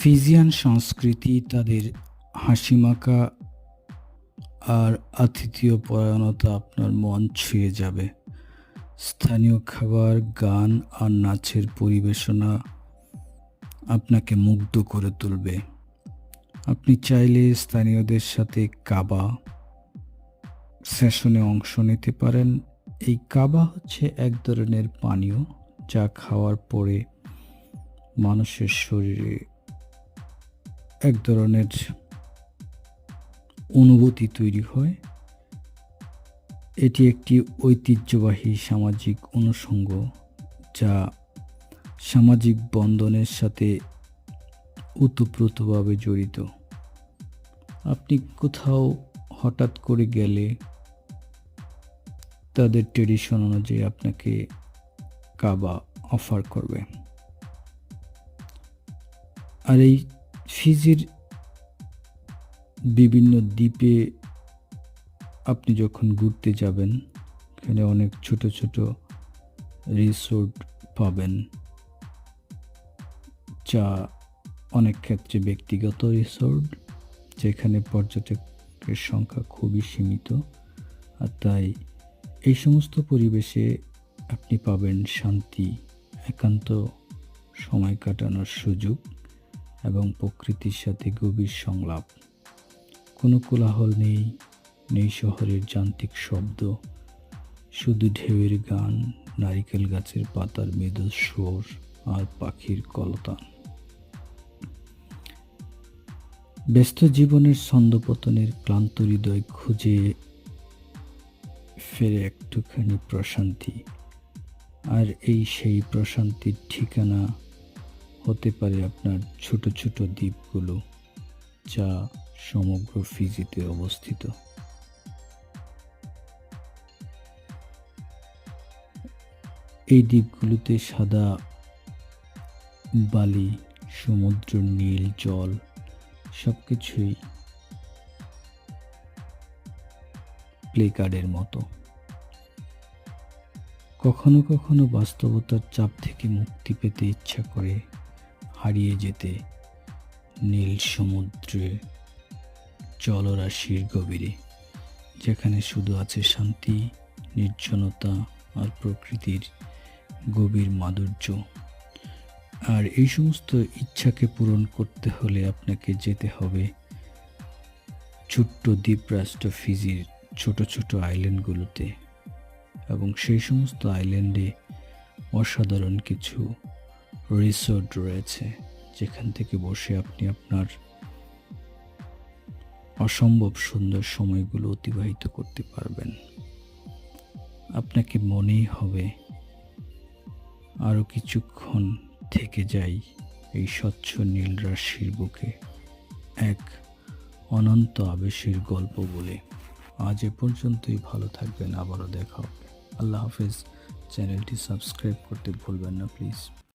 Friesian সংস্কৃতি তাদের হাসিমাখা আর আতিথেয় পরায়ণতা আপনার মন ছুঁয়ে যাবে। স্থানীয় খাবার, গান আর নাচের পরিবেশনা আপনাকে মুগ্ধ করে তুলবে। আপনি চাইলে স্থানীয়দের সাথে কাবা সেশনে অংশ নিতে পারেন। এই কাবা হচ্ছে এক ধরনের পানীয় যা খাওয়ার পরে মানুষের শরীরে এক ধরনের অনুভূতি তৈরি হয়। এটি একটি ঐতিহ্যবাহী সামাজিক অনুষঙ্গ যা সামাজিক বন্ধনের সাথে ওতপ্রোতভাবে জড়িত। আপনি কোথাও হঠাৎ করে গেলে তাদের ট্রেডিশন অনুযায়ী আপনাকে কাবা অফার করবে। আর এই ফিজির বিভিন্ন দ্বীপে আপনি যখন ঘুরতে যাবেন, এখানে অনেক ছোট ছোট রিসোর্ট পাবেন, যা অনেক ক্ষেত্রে ব্যক্তিগত রিসোর্ট, যেখানে পর্যটকের সংখ্যা খুবই সীমিত। আর তাই এই সমস্ত পরিবেশে আপনি পাবেন শান্তি, একান্ত সময় কাটানোর সুযোগ। এবং প্রকৃতির সাথে গভীর সংলাপ। কোনো কোলাহল নেই নেই শহরের যান্ত্রিক শব্দ। শুধু ঢেউয়ের গান, নারিকেল গাছের পাতার মৃদু সুর আর পাখির কলতান। ব্যস্ত জীবনের ছন্দপতনের ক্লান্ত হৃদয় খুঁজে ফেরে একটুখানি প্রশান্তি। আর এই সেই প্রশান্তির ঠিকানা হতে পারে আপনার ছোট ছোট দ্বীপগুলো যা সমগ্র ফিজিতে অবস্থিত। এই দ্বীপগুলোতে সাদা বালি, সমুদ্র, নীল জল সব কিছুই প্লে কার্ডের মতো। কখনো কখনো বাস্তবতার চাপ থেকে মুক্তি পেতে ইচ্ছা করে হারিয়ে যেতে নীল সমুদ্রে জলরাশির গভীরে, যেখানে শুধু আছে শান্তি, নির্জনতা আর প্রকৃতির গভীর মাধুর্য। আর এই সমস্ত ইচ্ছাকে পূরণ করতে হলে আপনাকে যেতে হবে ছোট্ট দ্বীপরাষ্ট্র ফিজির ছোট ছোট আইল্যান্ডগুলোতে। এবং সেই সমস্ত আইল্যান্ডে অসাধারণ কিছু রিসোর্ট রয়েছে, যেখান থেকে বসে আপনি আপনার অসম্ভব সুন্দর সময়গুলো অতিবাহিত করতে পারবেন। আপনাকে মনেই হবে আরও কিছুক্ষণ থেকে যাই এই স্বচ্ছ নীল রাশির বুকে। এক অনন্ত আবেশের গল্প বলে। আজ এ পর্যন্তই, ভালো থাকবেন, আবারও দেখা হবে। আল্লাহ হাফেজ। চ্যানেলটি সাবস্ক্রাইব করতে ভুলবেন না, প্লিজ।